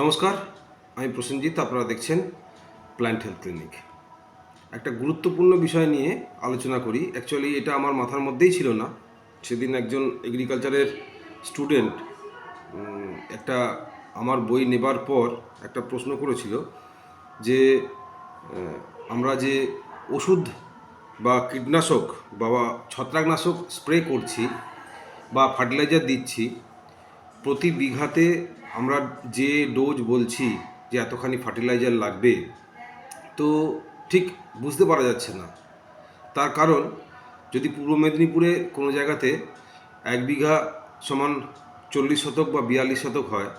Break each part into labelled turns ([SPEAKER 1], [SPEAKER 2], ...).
[SPEAKER 1] নমস্কার, আমি প্রসেনজিৎ, আপনারা দেখছেন প্ল্যান্ট হেলথ ক্লিনিক একটা গুরুত্বপূর্ণ বিষয় নিয়ে আলোচনা করি। অ্যাকচুয়ালি এটা আমার মাথার মধ্যেই ছিল না। সেদিন একজন এগ্রিকালচারের স্টুডেন্ট একটা আমার বই নেবার পর একটা প্রশ্ন করেছিল যে আমরা যে ওষুধ বা কীটনাশক বা ছত্রাকনাশক স্প্রে করছি বা ফার্টিলাইজার দিচ্ছি প্রতি বিঘাতে আমরা যে ডোজ বলছি, যে এতখানি ফার্টিলাইজার লাগবে, তো ঠিক বুঝতে পারা যাচ্ছে না। তার কারণ, যদি পূর্ব মেদিনীপুরে কোনো জায়গাতে এক বিঘা সমান চল্লিশ শতক বা বিয়াল্লিশ শতক হয়,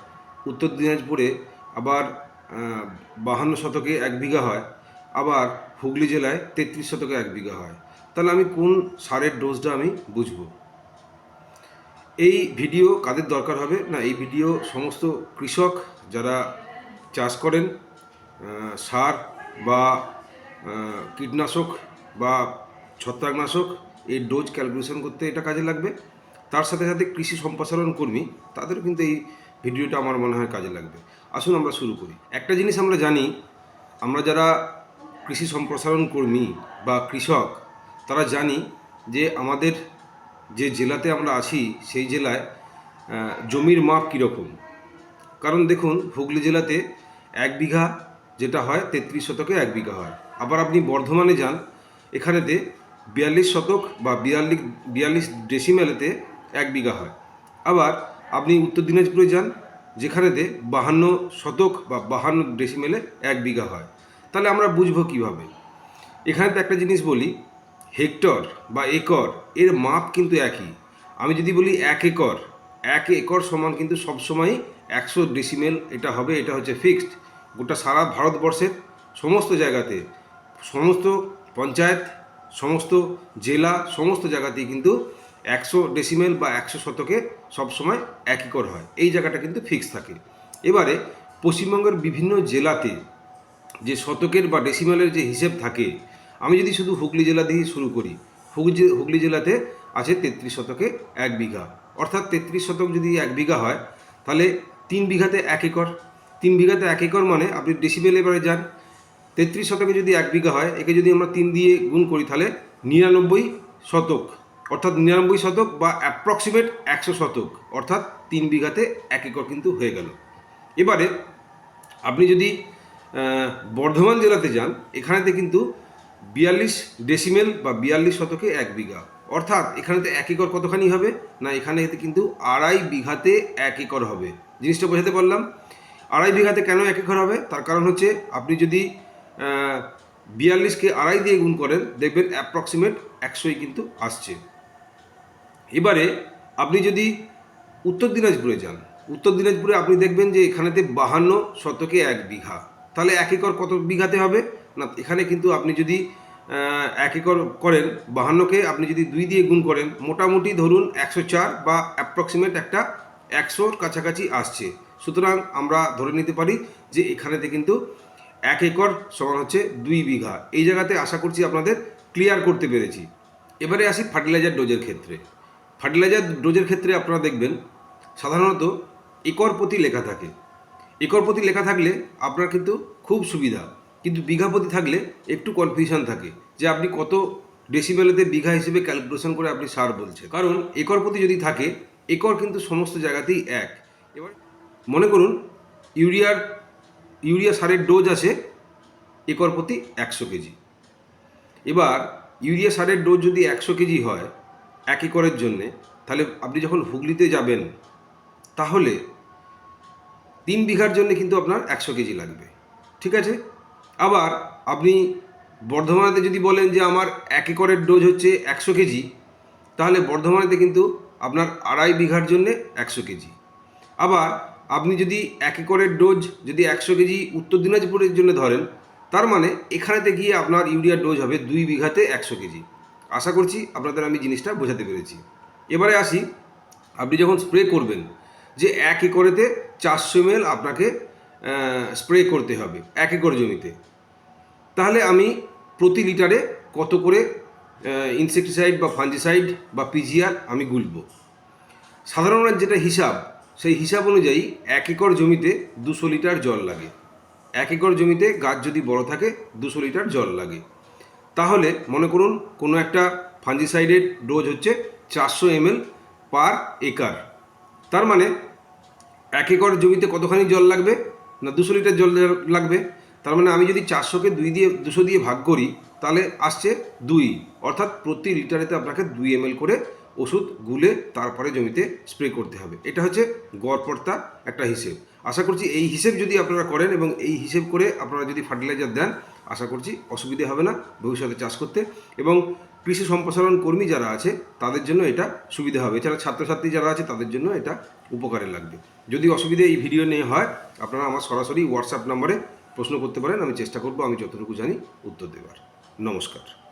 [SPEAKER 1] উত্তর দিনাজপুরে আবার বাহান্ন শতকে এক বিঘা হয়, আবার হুগলি জেলায় তেত্রিশ শতকে এক বিঘা হয়। তাহলে আমি কোন সারের ডোজটা আমি বুঝব? এই ভিডিও কাদের দরকার হবে? না, এই ভিডিও সমস্ত কৃষক যারা চাষ করেন সার বা কীটনাশক বা ছত্রাকনাশক, এই ডোজ ক্যালকুলেশন করতে এটা কাজে লাগবে। তার সাথে সাথে কৃষি সম্প্রসারণ কর্মী, তাদেরও কিন্তু এই ভিডিওটা আমার মনে হয় কাজে লাগবে। আসুন আমরা শুরু করি। একটা জিনিস আমরা জানি, আমরা যারা কৃষি সম্প্রসারণ কর্মী বা কৃষক, তারা জানি যে আমাদের যে জেলাতে আমরা আছি, সেই জেলায় জমির মাপ কীরকম? কারণ দেখুন, হুগলি জেলাতে এক বিঘা যেটা হয়, তেত্রিশ শতকে এক বিঘা হয়। আবার আপনি বর্ধমানে যান, এখানেতে বিয়াল্লিশ শতক বা বিয়াল্লিশ বিয়াল্লিশ ডেসিমেলেতে এক বিঘা হয়। আবার আপনি উত্তর দিনাজপুরে যান, যেখানেতে বাহান্ন শতক বা বাহান্ন ডেসিমেলে এক বিঘা হয়। তাহলে আমরা বুঝব কীভাবে? এখানে তো একটা জিনিস বলি হেক্টর বা একর, এর মাপ কিন্তু একই। আমি যদি বলি এক একর এক একর সমান কিন্তু সবসময়ই একশো ডিসিমেল এটা হবে, এটা হচ্ছে ফিক্সড গোটা সারা ভারতবর্ষের সমস্ত জায়গাতে, সমস্ত পঞ্চায়েত, সমস্ত জেলা, সমস্ত জায়গাতেই কিন্তু একশো ডেসিমেল বা একশো শতকে সবসময় এক একর হয়। এই জায়গাটা কিন্তু ফিক্স থাকে। এবারে পশ্চিমবঙ্গের বিভিন্ন জেলাতে যে শতকের বা ডেসিমেলের যে হিসেব থাকে আমি যদি শুধু হুগলি জেলা দিয়ে শুরু করি, হুগলি হুগলি জেলাতে আছে তেত্রিশ শতকে এক বিঘা। অর্থাৎ তেত্রিশ শতক যদি এক বিঘা হয়, তাহলে তিন বিঘাতে এক একর। তিন বিঘাতে এক একর মানে আপনি ডেসিমেল এবারে যান। তেত্রিশ শতকে যদি এক বিঘা হয়, একে যদি আমরা তিন দিয়ে গুণ করি, তাহলে নিরানব্বই শতক। অর্থাৎ নিরানব্বই শতক বা অ্যাপ্রক্সিমেট একশো শতক। অর্থাৎ তিন বিঘাতে এক একর কিন্তু হয়ে গেল। এবারে আপনি যদি বর্ধমান জেলাতে যান, এখানেতে কিন্তু বিয়াল্লিশ ডেসিমেল বা বিয়াল্লিশ শতকে এক বিঘা। অর্থাৎ এখানেতে এক একর কতখানি হবে? না, এখানে কিন্তু আড়াই বিঘাতে এক একর হবে। জিনিসটা বোঝাতে পারলাম। আড়াই বিঘাতে কেন এক একর হবে? তার কারণ হচ্ছে আপনি যদি বিয়াল্লিশকে আড়াই দিয়ে গুণ করেন, দেখবেন অ্যাপ্রক্সিমেট একশোই কিন্তু আসছে। এবারে আপনি যদি উত্তর দিনাজপুরে যান, উত্তর দিনাজপুরে আপনি দেখবেন যে এখানেতে বাহান্ন শতকে এক বিঘা। তাহলে এক একর কত বিঘাতে হবে? না, এখানে কিন্তু আপনি যদি এক একর করেন, বাহান্নকে আপনি যদি দুই দিয়ে গুণ করেন, মোটামুটি ধরুন একশো চার বা অ্যাপ্রক্সিমেট একটা একশোর কাছাকাছি আসছে। সুতরাং আমরা ধরে নিতে পারি যে এখানেতে কিন্তু এক একর সমান হচ্ছে দুই বিঘা। এই জায়গাতে আশা করছি আপনাদের ক্লিয়ার করতে পেরেছি। এবারে আসি ফার্টিলাইজার ডোজের ক্ষেত্রে। ফার্টিলাইজার ডোজের ক্ষেত্রে আপনারা দেখবেন, সাধারণত একর প্রতি লেখা থাকে। একর প্রতি লেখা থাকলে আপনার কিন্তু খুব সুবিধা। কিন্তু বিঘা প্রতি থাকলে একটু কনফিউশন থাকে যে আপনি কত ডেসিবেলেতে বিঘা হিসেবে ক্যালকুলেশন করে আপনি সার বলছেন। কারণ একর প্রতি যদি থাকে, একর কিন্তু সমস্ত জায়গাতেই এক। এবার মনে করুন ইউরিয়ার ইউরিয়া সারের ডোজ আছে একর প্রতি একশো কেজি। এবার ইউরিয়া সারের ডোজ যদি একশো কেজি হয় এক একরের জন্যে, তাহলে আপনি যখন হুগলিতে যাবেন, তাহলে তিন বিঘার জন্য কিন্তু আপনার একশো কেজি লাগবে। ঠিক আছে? আবার আপনি বর্ধমানেতে যদি বলেন যে আমার এক একরের ডোজ হচ্ছে একশো কেজি, তাহলে বর্ধমানেতে কিন্তু আপনার আড়াই বিঘার জন্যে একশো কেজি। আবার আপনি যদি এক একরের ডোজ যদি একশো কেজি উত্তর দিনাজপুরের জন্য ধরেন, তার মানে এখানেতে গিয়ে আপনার ইউরিয়ার ডোজ হবে দুই বিঘাতে একশো কেজি। আশা করছি আপনাদের আমি জিনিসটা বোঝাতে পেরেছি। এবারে আসি, আপনি যখন স্প্রে করবেন যে এক একরেতে চারশো এম আপনাকে স্প্রে করতে হবে, এক একর জমিতে। তাহলে আমি প্রতি লিটারে কত করে ইনসেকটিসাইড বা ফাঞ্জিসাইড বা পিজিআর আমি গুলব? সাধারণ যেটা হিসাব, সেই হিসাব অনুযায়ী এক একর জমিতে দুশো লিটার জল লাগে। এক একর জমিতে গাছ যদি বড় থাকে, দুশো লিটার জল লাগে। তাহলে মনে করুন, কোনো একটা ফাঞ্জিসাইডের ডোজ হচ্ছে চারশো এমএল পার একর তার মানে এক একর জমিতে কতখানি জল লাগবে? না দুশো লিটার জল লাগবে। তার মানে আমি যদি চারশোকে দুই দিয়ে, দুশো দিয়ে ভাগ করি, তাহলে আসছে দুই। অর্থাৎ প্রতি লিটারেতে আপনাকে দুই এম করে ওষুধ গুলে তারপরে জমিতে স্প্রে করতে হবে। এটা হচ্ছে গড়পড়তা একটা হিসেব। আশা করছি এই হিসেব যদি আপনারা করেন এবং এই হিসেব করে আপনারা যদি ফার্টিলাইজার দেন, আশা করছি অসুবিধে হবে না ভবিষ্যতে চাষ করতে। এবং কৃষি সম্প্রসারণ কর্মী যারা আছে, তাদের জন্য এটা সুবিধা হবে। এছাড়া ছাত্রছাত্রী যারা আছে, তাদের জন্য এটা উপকারে লাগবে। যদি অসুবিধে এই ভিডিও নিয়ে হয়, আপনারা আমার সরাসরি হোয়াটসঅ্যাপ নম্বরে প্রশ্ন করতে পারেন, আমি চেষ্টা করব, আমি যতটুকু জানি উত্তর দেওয়ার নমস্কার।